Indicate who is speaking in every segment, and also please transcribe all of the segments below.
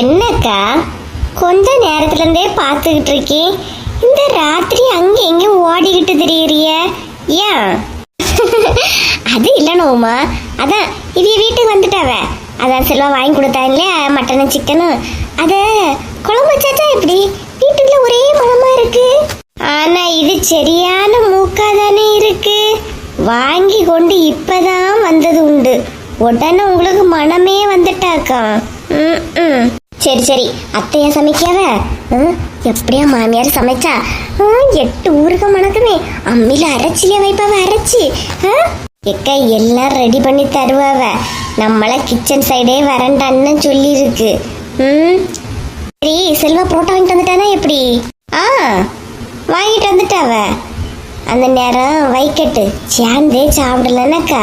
Speaker 1: என்னக்கா? கொஞ்ச நேரத்துல இருந்தே பார்த்துக்கிட்டு இருக்கேன். இந்த ராத்திரி அங்க எங்க ஓடிக்கிட்டு தெரியறிய? ஏன்? அது இல்லைண்ணா நோமா. அதான் இது வீட்டுக்கு வந்துட்டாவ. அதான் செல்வா வாங்கி கொடுத்தாங்க இல்லையா மட்டனும் சிக்கனும் அத குழம்பு வச்சாச்சா எப்படி? வீட்டுக்குள்ள ஒரே மனமா இருக்கு. ஆனா இது சரியான மூக்கா தானே இருக்கு. வாங்கி கொண்டு இப்பதான் வந்தது உண்டு. உடனே உங்களுக்கு மனமே வந்துட்டாக்கா. ம், ம். சரி சரி. அத்தையா சமைக்காவ எப்படியா மாமியார் சமைச்சா? எட்டு ஊருக்கு மணக்குமே. அம்மில அரைச்சிலே வைப்பாவ அரைச்சி. ஆ? எல்லாம் ரெடி பண்ணி தருவாவ. நம்மள கிச்சன் சைடே வரண்டான்னு சொல்லி இருக்கு ம்? சரி செல்வா புரோட்டா வாங்கிட்டு வந்துட்டானா எப்படி? ஆ வாங்கிட்டு வந்துட்டாவ. அந்த நேரம் வைக்கட்டு. சேர்ந்தே சாப்பிடலனாக்கா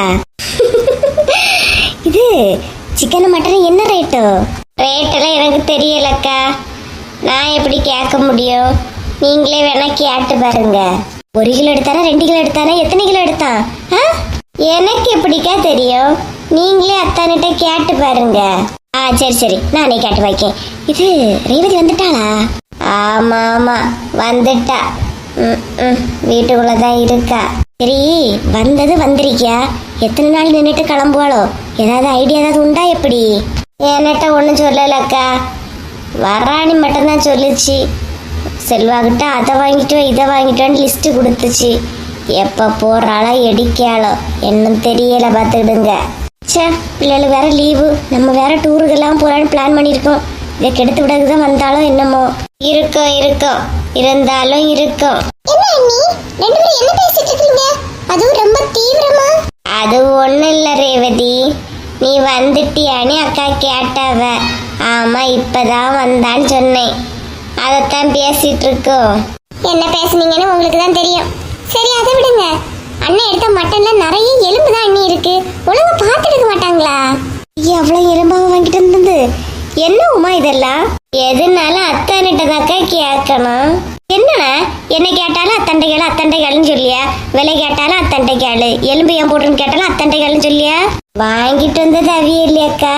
Speaker 1: இது சிக்கன் மட்டன் என்ன ரேட்டு ரேட்டெல்லாம் எனக்கு தெரியலக்கா. நான் எப்படி கேட்க முடியும்? நீங்களே வேணா கேட்டு பாருங்க. ஒரு கிலோ எடுத்தானா ரெண்டு கிலோ எடுத்தானா எத்தனை கிலோ எடுத்தான் ஆ? எனக்கு எப்படிக்கா தெரியும்? நீங்களே அத்தானிட்ட கேட்டு பாருங்க. ஆ சரி சரி. நானே கேட்டு வைக்கேன் இது ரேவதி வந்துட்டாளா? ஆமா ஆமா. வந்துட்டா. ம், ம், வீட்டுக்குள்ளதான் இருக்கா. சரி வந்தது வந்திருக்கியா? எத்தனை நாள் நின்றுட்டு கிளம்புவாளோ? ஏதாவது ஐடியா ஏதாவது உண்டா எப்படி? என்கிட்ட ஒன்றும் சொல்லலக்கா வராணி மட்டும்தான் சொல்லுச்சு. செல்வாகிட்ட அதை வாங்கிட்டோ இதை வாங்கிட்டோன்னு லிஸ்ட்டு கொடுத்துச்சு. எப்போ போகிறாளோ எடிக்காளோ என்னன்னு தெரியல பார்த்துக்கிடுங்க. ச்சே பிள்ளைகள் வேற லீவு நம்ம வேற டூருக்கெல்லாம் போகலான்னு பிளான் பண்ணியிருக்கோம். இதை கெடுத்து விடக்கு தான் வந்தாலும் என்னமோ. இருக்கும் இருக்கும். இருந்தாலும் இருக்கும். அது ஒண்ணும் இல்ல ரேவதி. நீ வந்துட்டியானே அக்கா கேட்டாவ. ஆமா இப்பதான் வந்தான்னு சொன்னேன். அதைத்தான் பேசிட்டு இருக்கோம் என்ன பேசுனீங்கன்னு உங்களுக்கு தான் தெரியும். சரி அதை விடுங்க. அண்ணன் எடுத்த மட்டன்ல நிறைய எலும்பு தான் அண்ணி இருக்கு. ஒழுங்கா பார்த்து எடுக்க மாட்டாங்களா எவ்வளவு எலும்பாக வாங்கிட்டு வந்தது. என்ன உமா இதெல்லாம்? எதுனாலும் அத்தானிட்ட தாக்கா கேட்கணும். என்னண்ணா? என்ன கேட்டாலும் அத்தண்டை கேளு அத்தண்டை கேளுன்னு சொல்லியா. விலை கேட்டாலும் அத்தண்டை கேளு. எலும்பு ஏன் போட்டுன்னு கேட்டாலும் அத்தண்டை கேளுன்னு சொல்லியா. வாங்கிட்டு வந்தது அவிய இல்லையாக்கா.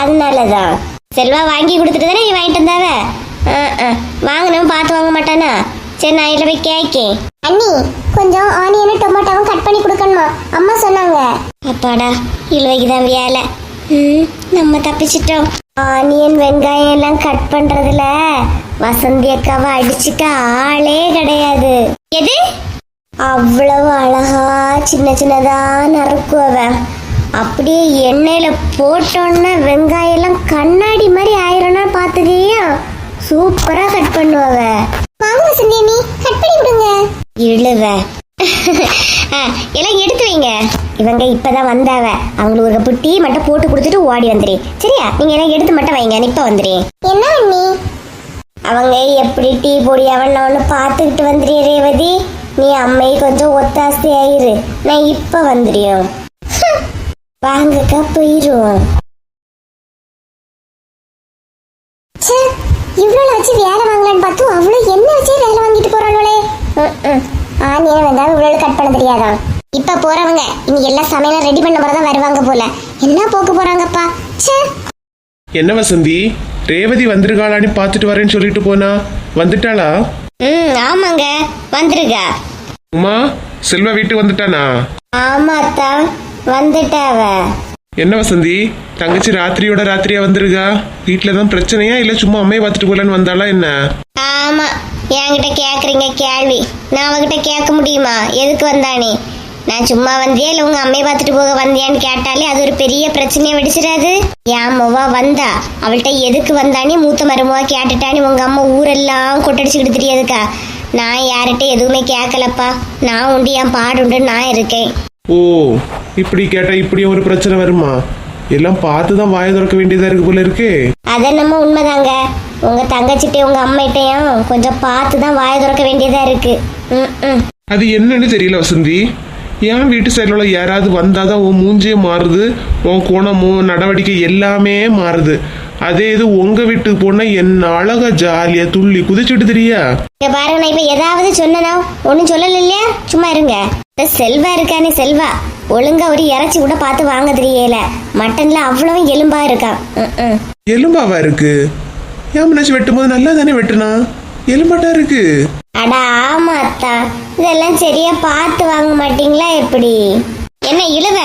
Speaker 1: அதனாலதான் செல்வா வாங்கி கொடுத்துட்டு தானே நீ வாங்கிட்டு வந்தாவ? வாங்கினவன் பார்த்து வாங்க மாட்டானா? சரி நான் இதில் போய் கேட்கேன் அண்ணி கொஞ்சம் ஆனியனும் டொமேட்டோவும் கட் பண்ணி கொடுக்கணுமா? அம்மா சொன்னாங்க. அப்பாடா இழுவைக்கு தான் வேலை ம் நம்ம தப்பிச்சிட்டோம். ஆனியன் வெங்காயம் எல்லாம் கட் பண்றதுல வசந்தி அக்காவை அடிச்சுக்க ஆளே கிடையாது. எது? அவ்வளவு அழகா சின்ன சின்னதா நறுக்குவ அப்படியே எண்ணெயில போட்டோன்னா வெங்காயம் எல்லாம் கண்ணாடி மாதிரி ஆயிரம்னா பாத்துக்கியா சூப்பரா கட் பண்ணுவவ வாங்க வசந்தி நீ கட் பண்ணி விடுங்க இழுவ ஆ, எல்லாம் எடுத்து வைங்க இவங்க இப்பதான் வந்தாவ. அவங்களுக்கு ஒரு கப்பு டீ மட்டும் போட்டு கொடுத்துட்டு ஓடி வந்துரு. சரியா? நீங்க எல்லாம் எடுத்து மட்டும் வைங்க. இப்ப வந்துரு. என்ன அண்ணி? அவங்க எப்படி டீ பொடி அவன்னு பார்த்துக்கிட்டு வந்துரு ரேவதி. நீ அம்மை கொஞ்சம் ஒத்தாசை ஆயிரு நான் இப்ப வந்துடும் வாங்கக்கா போயிரும் இவ்வளோ வச்சு வேலை வாங்கலான்னு பார்த்து அவ்வளோ என்ன வச்சு வேலை வாங்கிட்டு போறாங்களே ஆனியன் வந்தாலும் இவ்வளோ கட் பண்ண தெரியாதான் இப்ப போறவங்க இனி எல்லா சமையலும் ரெடி பண்ண தான் வருவாங்க போல. என்ன போக்கு போறாங்கப்பா? ச்சே!
Speaker 2: என்ன வசந்தி ரேவதி வந்திருக்காளான்னு பார்த்துட்டு வரேன்னு சொல்லிட்டு போனா? வந்துட்டாளா?
Speaker 1: ம் ஆமாங்க. வந்துருக்கா.
Speaker 2: உமா செல்வா வீட்டுக்கு வந்துட்டானா?
Speaker 1: ஆமாத்தா வந்துட்டாவ
Speaker 2: என்ன வசந்தி தங்கச்சி ராத்திரியோட ராத்திரியா வந்திருக்கா? வீட்டில் தான் பிரச்சனையா? இல்லை சும்மா அம்மையை பார்த்துட்டு போலான்னு வந்தாளா என்ன?
Speaker 1: ஆமா என்கிட்ட கேக்குறீங்க கேள்வி. நான் அவகிட்ட கேட்க முடியுமா? எதுக்கு வந்தானே? நான் சும்மா வந்தியா? இல்ல உங்க அம்மையை பார்த்துட்டு போக வந்தியான்னு கேட்டாலே அது ஒரு பெரிய பிரச்சனையை வெடிச்சிடாது. என் மொவா வந்தா? அவள்கிட்ட எதுக்கு வந்தானே மூத்த மருமவா கேட்டுட்டானே உங்க அம்மா ஊரெல்லாம் கொட்டடிச்சுக்கிட்டு தெரியாதுக்கா. நான் யார்கிட்ட எதுவுமே கேட்கலப்பா. நான் உண்டு என் பாடுண்டு நான் இருக்கேன்.
Speaker 2: ஓ இப்படி கேட்டா இப்படி ஒரு பிரச்சனை வருமா? எல்லாம் பார்த்து தான் வாயை திறக்க வேண்டியதா இருக்கு போல இருக்கு.
Speaker 1: அது உண்மைதாங்க. உங்க தங்கச்சிட்டையும் உங்க அம்மைகிட்டையும் கொஞ்சம் பார்த்து தான் வாயை திறக்க வேண்டியதா இருக்கு.
Speaker 2: அது என்னன்னு தெரியல வசந்தி. என் வீட்டு சைடில் உள்ள யாராவது வந்தாதான் உன் மூஞ்சே மாறுது உன் குணமும் நடவடிக்கை எல்லாமே மாறுது. அதே இது உங்க வீட்டுக்கு போனா என்ன அழகா ஜாலியா துள்ளி குதிச்சுட்டு தெரியா?
Speaker 1: பாருங்க நான் இப்ப ஏதாவது சொன்னனா ஒண்ணும் சொல்லல இல்லையா சும்மா இருங்க. செல்வா இருக்கானே செல்வா. ஒழுங்கா ஒரு இறைச்சி கூட பார்த்து வாங்க தெரியல. மட்டன்ல அவ்வளவு எலும்பா இருக்கான்.
Speaker 2: எலும்பாவா இருக்கு? ஏன் முன்னாச்சு வெட்டும் போது நல்லா தானே வெட்டுனா? எலும்பாட்டா இருக்கு?
Speaker 1: அட ஆமா அத்தா. இதெல்லாம் சரியா பார்த்து வாங்க மாட்டீங்களா எப்படி? என்ன இழுவ?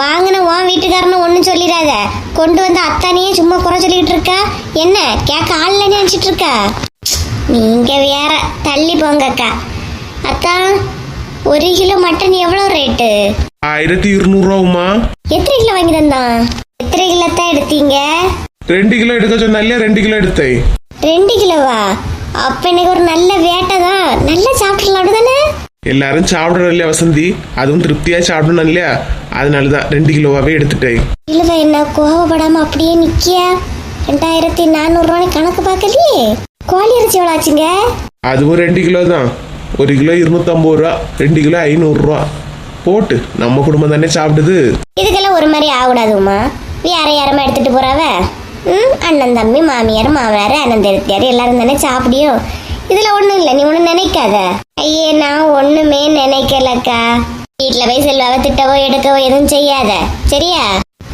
Speaker 1: வாங்கின உன் வீட்டுக்காரனும் ஒன்றும் சொல்லிடாத. கொண்டு வந்து அத்தானையே சும்மா குறை சொல்லிட்டு இருக்கா? என்ன கேட்க ஆள்ல நினைச்சிட்டு இருக்கா? நீங்க வேற தள்ளி போங்க அக்கா. அத்தா ஒரு கிலோ மட்டன் எவ்வளோ ரேட்டு?
Speaker 2: ஆயிரத்தி இருநூறுவாவுமா?
Speaker 1: எத்தனை கிலோ வாங்கி தந்தான்? எத்தனை கிலோ தான் எடுத்தீங்க?
Speaker 2: ரெண்டு கிலோ எடுக்க சொன்னாலே ரெண்டு கிலோ எடுத்தேன்.
Speaker 1: ரெண்டு கிலோவா? அப்ப எனக்கு ஒரு நல்ல வேட்டை தான் நல்லா சாப்பிடலாம் தானே
Speaker 2: எல்லாரும் சாப்பிடறோம் இல்லையா வசந்தி? அதுவும் திருப்தியா சாப்பிடணும் இல்லையா? அதனாலதான் ரெண்டு கிலோவாவே எடுத்துட்டேன்.
Speaker 1: இழுவ என்ன கோவப்படாம அப்படியே நிக்கியா? ரெண்டாயிரத்தி நானூறு ரூபாய் கணக்கு பார்க்கலையே? கோழி இறைச்சி எவ்வளோ ஆச்சுங்க?
Speaker 2: அதுவும் ரெண்டு கிலோ தான் ஒரு கிலோ இருநூத்தம்பது ரூபா ரெண்டு கிலோ ஐநூறுரூவா போட்டு நம்ம குடும்பம் தானே சாப்பிடுது.
Speaker 1: இதுக்கெல்லாம் ஒரு மாதிரி ஆகக்கூடாதுமா வேற யாரமா எடுத்துட்டு போறாவ? ம் அண்ணன் தம்பி மாமியார் மாமனார் அண்ணன் திருத்தியார் எல்லாரும் தானே சாப்பிடியும் இதுல ஒண்ணும் இல்லை நீ ஒன்றும் நினைக்காத. ஐயே நான் ஒண்ணுமே நினைக்கலக்கா. வீட்டில் போய் செல்வாவை திட்டவோ எடுக்கவோ எதுவும் செய்யாத. சரியா?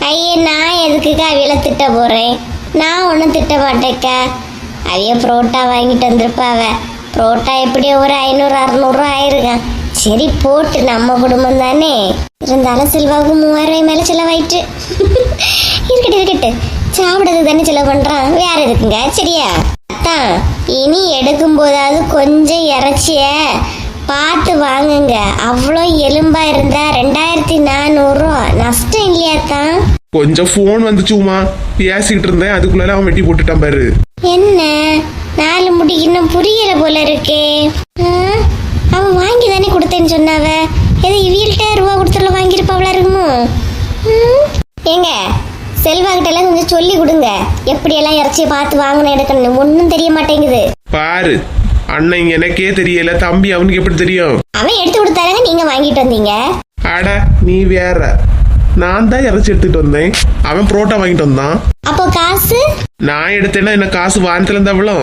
Speaker 1: ஐயே நான் எதுக்குக்கா அவியில திட்ட போறேன்? நான் ஒன்றும் திட்ட மாட்டேக்கா. அவிய புரோட்டா வாங்கிட்டு வந்திருப்பாவ புரோட்டா எப்படியோ ஒரு ஐநூறு அறுநூறுவா ஆயிருக்கான் சரி போட்டு நம்ம குடும்பம் தானே. இருந்தாலும் செல்வாவுக்கு மூவாயிரம் ரூபாய் மேல செலவாயிட்டு. இருக்கட்டு இருக்கட்டு சாப்பிடுறது தானே செலவு பண்றான். வேற எதுக்குங்க? சரியா? அத்தான். இனி எடுக்கும் போதாவது கொஞ்சம் இறைச்சிய பார்த்து வாங்குங்க. அவ்வளோ எலும்பா இருந்தா ரெண்டாயிரத்தி நானூறுரூவா நஷ்டம் இல்லையாத்தான்
Speaker 2: கொஞ்சம் ஃபோன் வந்துச்சுமா பேசிக்கிட்டு இருந்தேன். அதுக்குள்ள அவன் வெட்டி போட்டுட்டான் பாரு.
Speaker 1: என்ன? நாலு முடிக்கு இன்னும் புரியல போல இருக்கே. அவன் வாங்கி தானே கொடுத்தேன்னு சொன்னாவ? இவியல்கிட்ட செல்வாகிட்ட எல்லாம் கொஞ்சம் சொல்லி கொடுங்க. எப்படியெல்லாம் இறைச்சியை பார்த்து வாங்கணும் எடுக்கணும் ஒன்றும் தெரிய மாட்டேங்குது
Speaker 2: பாரு அண்ணன் இங்க எனக்கே தெரியல தம்பி அவனுக்கு எப்படி தெரியும்?
Speaker 1: அவன் எடுத்து கொடுத்தாருங்க நீங்க வாங்கிட்டு வந்தீங்க.
Speaker 2: அட நீ வேற. நான் தான் இறைச்சி எடுத்துட்டு வந்தேன். அவன் புரோட்டா வாங்கிட்டு வந்தான்.
Speaker 1: அப்போ காசு?
Speaker 2: நான் எடுத்தேன்னா என்ன காசு வானத்துல இருந்தா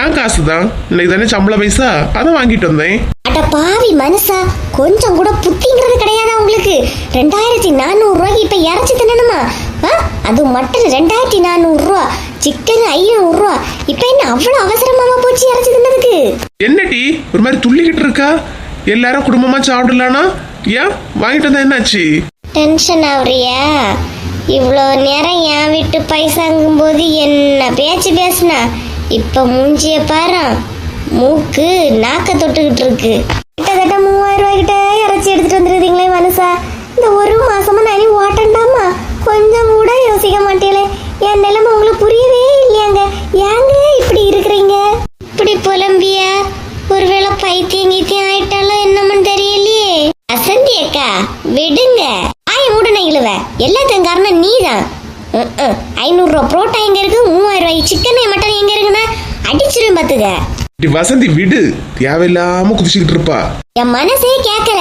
Speaker 2: ஏன் காசு தான் இன்னைக்கு தானே சம்பள பைசா? அதான் வாங்கிட்டு வந்தேன்.
Speaker 1: அட பாவி மனுஷா கொஞ்சம் கூட புத்திங்கிறது கிடையாதா உங்களுக்கு? ரெண்டாயிரத்தி நானூறு ரூபாய்க்கு இப்ப இறைச்சி தின்னணுமா? அது மட்டன் ரெண்டாயிரத்தி நானூறு ரூபா. சிக்கன் ஐநூறு ரூபா. இப்ப என்ன அவ்வளவு அவசரமாவா போச்சு இறைச்சி தின்னதுக்கு?
Speaker 2: என்னடி? ஒரு மாதிரி துள்ளிக்கிட்டு இருக்கா? எல்லாரும் குடும்பமா சாப்பிடலானா? ஏன்? வாங்கிட்டு வந்தா என்னாச்சு?
Speaker 1: டென்ஷன் ஆகுறியா இவ்வளோ நேரம் என் வீட்டு பைசாங்கும் போது என்ன பேச்சு பேசுனா? இப்ப மூஞ்சிய பாரு. மூக்கு நாக்க தொட்டுக்கிட்டு இருக்கு. கிட்டத்தட்ட மூவாயிரம் ரூபாய் கிட்ட பைத்தியம் கீத்தியம் ஆயிட்டாலும் என்னமன்னு தெரியலையே. அசந்தி அக்கா விடுங்க. ஆய மூடன இழுவ. எல்லாத்துக்கும் காரணம் நீதான். ஐநூறு ரூபா புரோட்டா எங்க இருக்கு? மூவாயிரம் ரூபாய் சிக்கன் மட்டன் எங்க இருக்குன்னா அடிச்சிரும் பாத்துக்க.
Speaker 2: வசந்தி விடு. தேவையில்லாம குதிச்சுக்கிட்டு இருப்பா.
Speaker 1: என் மனசே கேட்கல.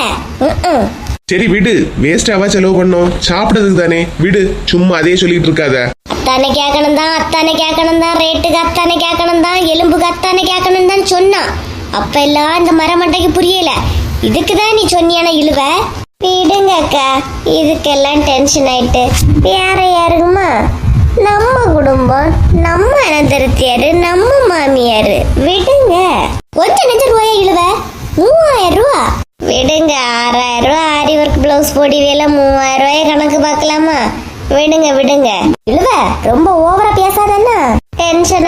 Speaker 2: சரி விடு. வேஸ்டாவா செலவு பண்ணோம். சாப்பிட்டதுக்கு தானே. விடு. சும்மா அதே சொல்லிட்டு இருக்காத.
Speaker 1: அத்தானை கேட்கணும் தான் அத்தானை கேட்கணும் தான் ரேட்டுக்கு அத்தானை கேட்கணும் தான் எலும்புக்கு அத்தானை கேட்கணும் தான் சொன்னான். அப்ப எல்லாம் இந்த மரமண்டைக்கு புரியல. இதுக்குதான் நீ சொன்னியான இழுவ? விடுங்க அக்கா இதுக்கெல்லாம் டென்ஷன் ஆயிட்டு. வேற யாருக்குமா நம்ம குடும்பம் நம்ம அனந்தரத்தியாரு நம்ம மாமியாரு. விடுங்க. கொஞ்சம் நெஞ்ச ரூபாயா இழுவ? மூவாயிரம் ரூபா? விடுங்க ஆறாயிரம் ரூபா. ஆரி ஒர்க் பிளவுஸ் போடி வேலை மூவாயிரம் ரூபாய கணக்கு பார்க்கலாமா? விடுங்க விடுங்க. இழுவ ரொம்ப ஓவரா பேசாதன்னா டென்ஷன்